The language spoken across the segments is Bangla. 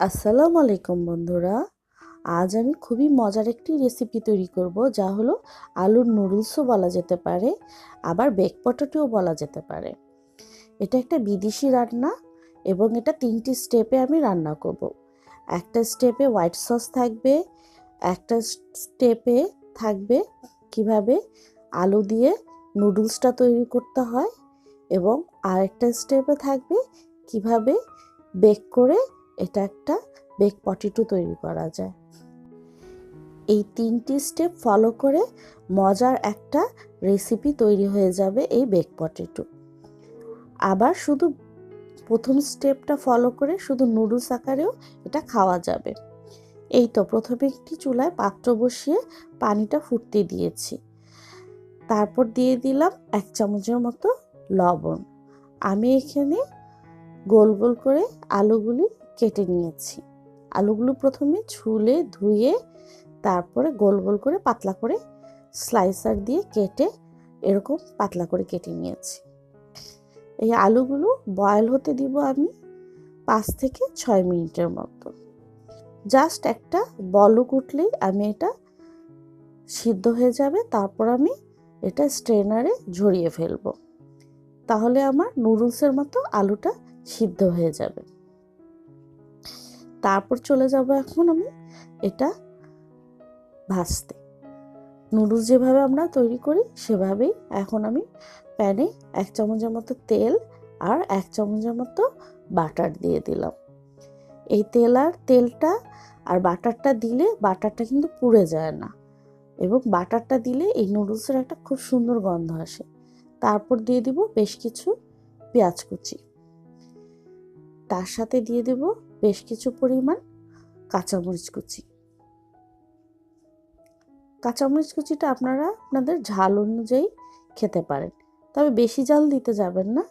আসসালামু আলাইকুম বন্ধুরা। আজ আমি খুবই মজার একটি রেসিপি তৈরি করব, যা হলো আলুর নুডলসও বলা যেতে পারে, আবার বেক পটেটোও বলা যেতে পারে। এটা একটা বিদেশি রান্না এবং এটা তিনটি স্টেপে আমি রান্না করব। একটা স্টেপে হোয়াইট সস থাকবে, একটা স্টেপে থাকবে কীভাবে আলু দিয়ে নুডলসটা তৈরি করতে হয় এবং আরেকটা স্টেপে থাকবে কীভাবে বেক করে এটা একটা বেক পটেটো তৈরি করা যায়। এই তিনটি স্টেপ ফলো করে মজার একটা রেসিপি তৈরি হয়ে যাবে এই বেক পটেটো আবার শুধু প্রথম স্টেপটা ফলো করে শুধু নুডলস আকারেও এটা খাওয়া যাবে। এই তো প্রথমে একটি চুলায় পাত্র বসিয়ে পানিটা ফুটতে দিয়েছি। তারপর দিয়ে দিলাম এক চামচের মতো লবণ। আমি এখানে গোল গোল করে আলুগুলি কেটে নিয়েছি। আলুগুলো প্রথমে ছুলে, ধুয়ে, তারপরে গোল গোল করে পাতলা করে স্লাইসার দিয়ে কেটে এরকম পাতলা করে কেটে নিয়েছি। এই আলুগুলো বয়েল হতে দিব আমি পাঁচ থেকে ছয় মিনিটের মতো। জাস্ট একটা বলক উঠলেই আমি এটা সিদ্ধ হয়ে যাবে, তারপর আমি এটা স্ট্রেনারে ঝরিয়ে ফেলব। তাহলে আমার নুডলসের মতো আলুটা সিদ্ধ হয়ে যাবে। তারপর চলে যাব এখন আমি এটা ভাজতে। নুডলস যেভাবে আমরা তৈরি করি, সেভাবেই এখন আমি প্যানে এক চামচের মতো তেল আর এক চামচের মতো বাটার দিয়ে দিলাম। এই তেল আর তেলটা আর বাটারটা দিলে বাটারটা কিন্তু পুড়ে যায় না এবং বাটারটা দিলে এই নুডলসের একটা খুব সুন্দর গন্ধ আসে। তারপর দিয়ে দিব বেশ কিছু পেঁয়াজ কুচি। তার সাথে দিয়ে দেব বেশ কিছু পরিমাণ কাঁচামরিচ কুচি। কাঁচামরিচ কুচিটা আপনারা আপনাদের ঝাল অনুযায়ী খেতে পারেন। তবে বেশি ঝাল দিতে যাবেন না।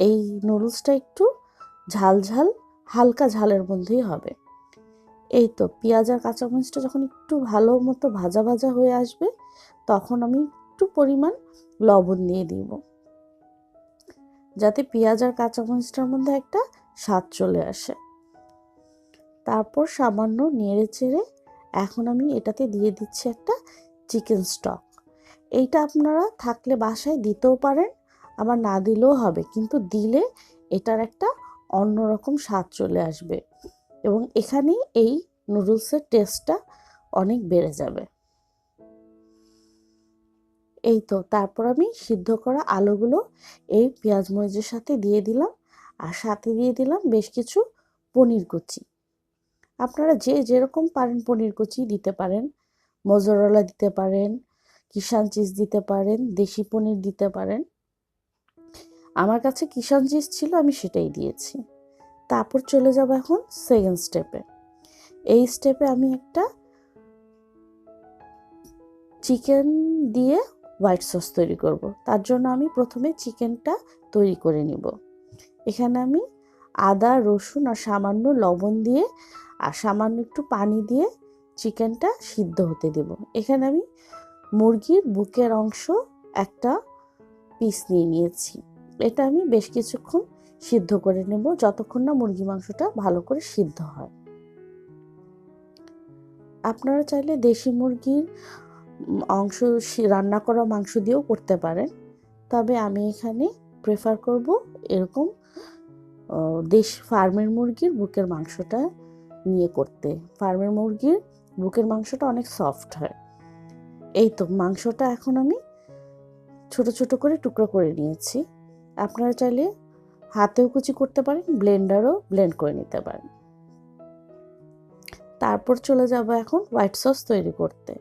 এই নুডলসটা একটু ঝাল ঝাল, হালকা ঝালের মধ্যেই হবে। এই তো পেঁয়াজ আর কাঁচামরিচটা যখন একটু ভালো মতো ভাজা ভাজা হয়ে আসবে, তখন আমি একটু পরিমাণ লবণ দিয়ে দিব। যাতে পেঁয়াজ আর কাঁচামরিচটার মধ্যে একটা স্বাদ চলে আসে। তারপর সামান্য নেড়ে চেড়ে এখন আমি এটাতে দিয়ে দিচ্ছি একটা চিকেন স্টক। এইটা আপনারা থাকলে বাসায় দিতেও পারেন, আবার না দিলেও হবে, কিন্তু দিলে এটার একটা অন্যরকম স্বাদ চলে আসবে এবং এখানেই এই নুডলসের টেস্টটা অনেক বেড়ে যাবে। এই তো, তারপর আমি সিদ্ধ করা আলুগুলো এই পেঁয়াজ মরিচের সাথে দিয়ে দিলাম, আর সাথে দিয়ে দিলাম বেশ কিছু পনির কুচি। আপনারা যে যেরকম পারেন পনির কুচি দিতে পারেন, মজরলা দিতে পারেন কিষান চিজ দিতে পারেন, দেশি পনির দিতে পারেন। আমার কাছে কিষান চিজ ছিল, আমি সেটাই দিয়েছি। তারপর চলে যাব এখন সেকেন্ড স্টেপে এই স্টেপে আমি একটা চিকেন দিয়ে হোয়াইট সস তৈরি করব। তার জন্য আমি প্রথমে চিকেনটা তৈরি করে নিব। এখানে আমি আদা, রসুন আর সামান্য লবণ দিয়ে আর সামান্য একটু পানি দিয়ে চিকেনটা সিদ্ধ হতে দেব। এখানে আমি মুরগির বুকের অংশ একটা পিস নিয়ে নিয়েছি। এটা আমি বেশ কিছুক্ষণ সিদ্ধ করে নেব যতক্ষণ না মুরগি মাংসটা ভালো করে সিদ্ধ হয়। আপনারা চাইলে দেশি মুরগির অংশ রান্না করা মাংস দিয়েও করতে পারেন। তবে আমি এখানে প্রেফার করব এরকম দেশ ফার্মের মুরগির বুকের মাংসটা নিয়ে করতে। ফার্মের মুরগির বুকের মাংসটা অনেক সফট হয়। এই তো, মাংসটা এখন আমি ছোট ছোট করে টুকরো করে নিয়েছি। আপনারা চাইলে হাতেও কুচি করতে পারেন, ব্লেন্ডারও ব্লেন্ড করে নিতে পারেন। তারপর চলে যাব এখন হোয়াইট সস তৈরি করতে।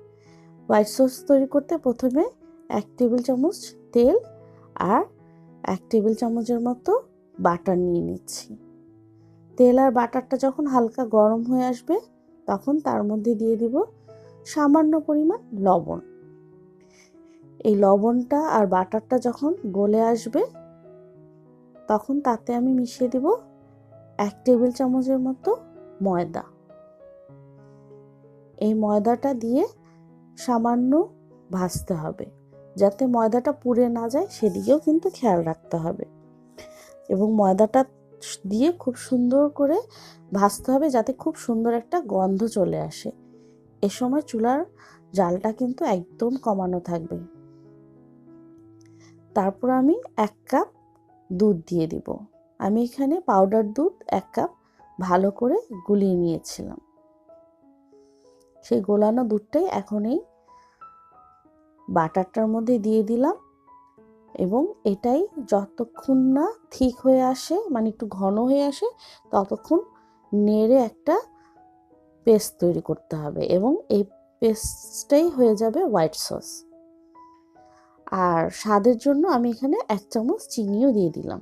হোয়াইট সস তৈরি করতে প্রথমে এক টেবিল চামচ তেল আর এক টেবিল চামচের মতো বাটার নিয়ে নিচ্ছি। তেল আর বাটারটা যখন হালকা গরম হয়ে আসবে, তখন তার মধ্যে দিয়ে দিব সামান্য পরিমাণ লবণ। এই লবণটা আর বাটারটা যখন গলে আসবে, তখন তাতে আমি মিশিয়ে দিব এক টেবিল চামচের মতো ময়দা। এই ময়দাটা দিয়ে সামান্য ভাজতে হবে, যাতে ময়দাটা পুড়ে না যায়, সেদিকেও কিন্তু খেয়াল রাখতে হবে। এবং ময়দাটা দিয়ে খুব সুন্দর করে ভাজতে হবে যাতে খুব সুন্দর একটা গন্ধ চলে আসে। এ সময় চুলার জালটা কিন্তু একদম কমানো থাকবে। তারপর আমি এক কাপ দুধ দিয়ে দিব। আমি এখানে পাউডার দুধ এক কাপ ভালো করে গুলিয়ে নিয়েছিলাম। সেই গোলানো দুধটাই এখন এই বাটারটার মধ্যে দিয়ে দিলাম। এবং এটাই যতক্ষণ না ঠিক হয়ে আসে মানে একটু ঘন হয়ে আসে, ততক্ষণ নেড়ে একটা পেস্ট তৈরি করতে হবে এবং এই পেস্টটাই হয়ে যাবে হোয়াইট সস। আর স্বাদের জন্য আমি এখানে এক চামচ চিনিও দিয়ে দিলাম।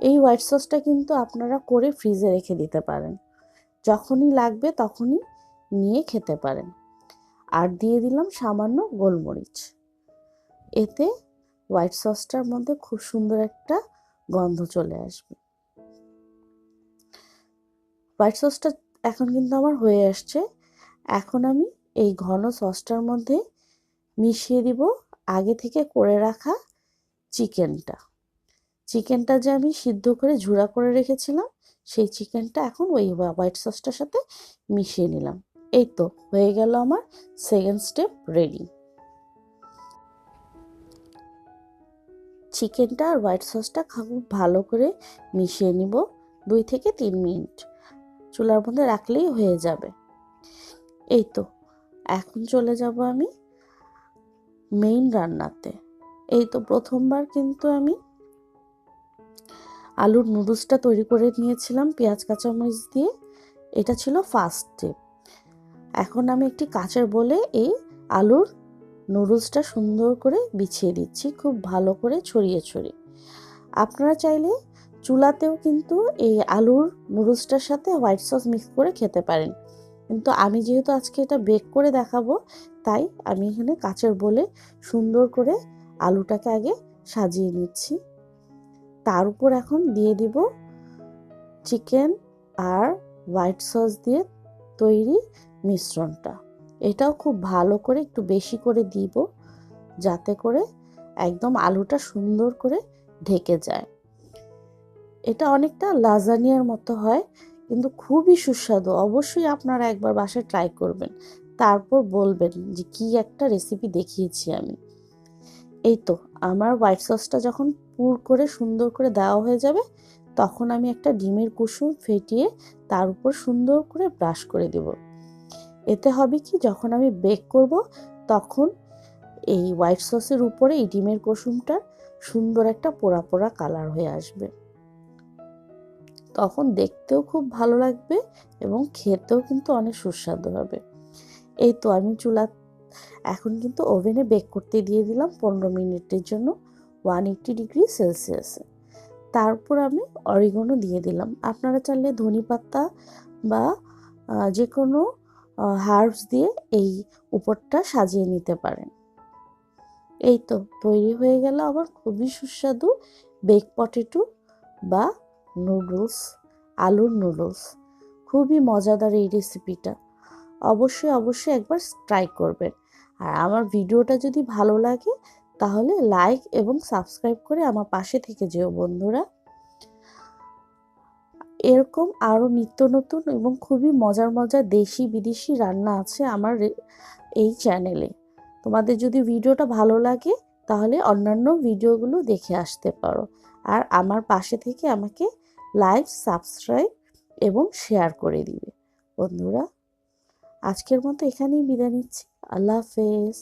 এই হোয়াইট সসটা কিন্তু আপনারা করে ফ্রিজে রেখে দিতে পারেন। যখনই লাগবে তখনই নিয়ে খেতে পারেন। আর দিয়ে দিলাম সামান্য গোলমরিচ। এতে হোয়াইট সসটার মধ্যে খুব সুন্দর একটা গন্ধ চলে আসবে। হোয়াইট সসটা এখন কিন্তু আমার হয়ে আসছে। এখন আমি এই ঘন সসটার মধ্যে মিশিয়ে দিব আগে থেকে করে রাখা চিকেনটা। চিকেনটা যে আমি সিদ্ধ করে ঝুড়া করে রেখেছিলাম, সেই চিকেনটা এখন ওই হোয়াইট সসটার সাথে মিশিয়ে নিলাম। এই তো, হয়ে গেল আমার সেকেন্ড স্টেপ রেডি চিকেনটা আর হোয়াইট সসটা খুব, ভালো করে মিশিয়ে নিব দুই থেকে তিন মিনিট। চুলার মধ্যে রাখলেই হয়ে যাবে। এই তো, এখন চলে যাব আমি মেইন রান্নাতে। এই তো প্রথমবার কিন্তু আমি আলুর নুডলসটা তৈরি করে নিয়েছিলাম পেঁয়াজ, কাঁচামরিচ দিয়ে। এটা ছিল ফার্স্ট স্টেপ এখন আমি একটি কাঁচের বলে এই আলুর নুডলসটা সুন্দর করে বিছিয়ে দিচ্ছি, খুব ভালো করে ছড়িয়ে ছড়িয়ে। আপনারা চাইলে চুলাতেও কিন্তু এই আলুর নুডলসটার সাথে হোয়াইট সস মিক্স করে খেতে পারেন। কিন্তু আমি যেহেতু আজকে এটা বেক করে দেখাবো, তাই আমি এখানে কাঁচের বলে সুন্দর করে আলুটাকে আগে সাজিয়ে নিচ্ছি। তার উপর এখন দিয়ে দিব চিকেন আর হোয়াইট সস দিয়ে তৈরি মিশ্রণটা। এটাও খুব ভালো করে একটু বেশি করে দিব, যাতে করে একদম আলুটা সুন্দর করে ঢেকে যায়। এটা অনেকটা লাজানিয়ার মতো হয়, কিন্তু খুবই সুস্বাদু। অবশ্যই আপনারা একবার বাসায় ট্রাই করবেন। তারপর বলবেন যে, কি একটা রেসিপি দেখিয়েছি আমি। এই তো, আমার হোয়াইট সসটা যখন পুর করে সুন্দর করে দেওয়া হয়ে যাবে, তখন আমি একটা ডিমের কুসুম ফেটিয়ে তার উপর সুন্দর করে ব্রাশ করে দেব। এতে হবে কি, যখন আমি বেক করব, তখন এই হোয়াইট সসের উপরে এই ডিমের কুসুমটা সুন্দর একটা পোড়া পোড়া কালার হয়ে আসবে। তখন দেখতেও খুব ভালো লাগবে এবং খেতেও কিন্তু অনেক সুস্বাদু হবে। এই তো আমি চুলা, এখন কিন্তু ওভেনে বেক করতে দিয়ে দিলাম পনেরো মিনিটের জন্য ওয়ান এইট্টি ডিগ্রি সেলসিয়াসে তারপর আমি অরিগনও দিয়ে দিলাম। আপনারা চাইলে ধনে পাতা বা যে কোনো হার্বস দিয়ে এই উপরটা সাজিয়ে নিতে পারেন। এই তো তৈরি হয়ে গেল আমার খুবই সুস্বাদু বেক পটেটো বা নুডলস আলুর নুডলস খুবই মজাদার এই রেসিপিটা অবশ্যই অবশ্যই একবার ট্রাই করবেন। আর আমার ভিডিওটা যদি ভালো লাগে, তাহলে লাইক এবং সাবস্ক্রাইব করে আমার পাশে থেকে যেও বন্ধুরা। এরকম আরও নিত্য নতুন এবং খুবই মজার মজার দেশি বিদেশি রান্না আছে আমার এই চ্যানেলে তোমাদের যদি ভিডিওটা ভালো লাগে, তাহলে অন্যান্য ভিডিওগুলো দেখে আসতে পারো। আর আমার পাশে থেকে আমাকে লাইক সাবস্ক্রাইব এবং শেয়ার করে দিবে। বন্ধুরা, আজকের মতো এখানেই বিদায় নিচ্ছি। আল্লাহ হাফেজ।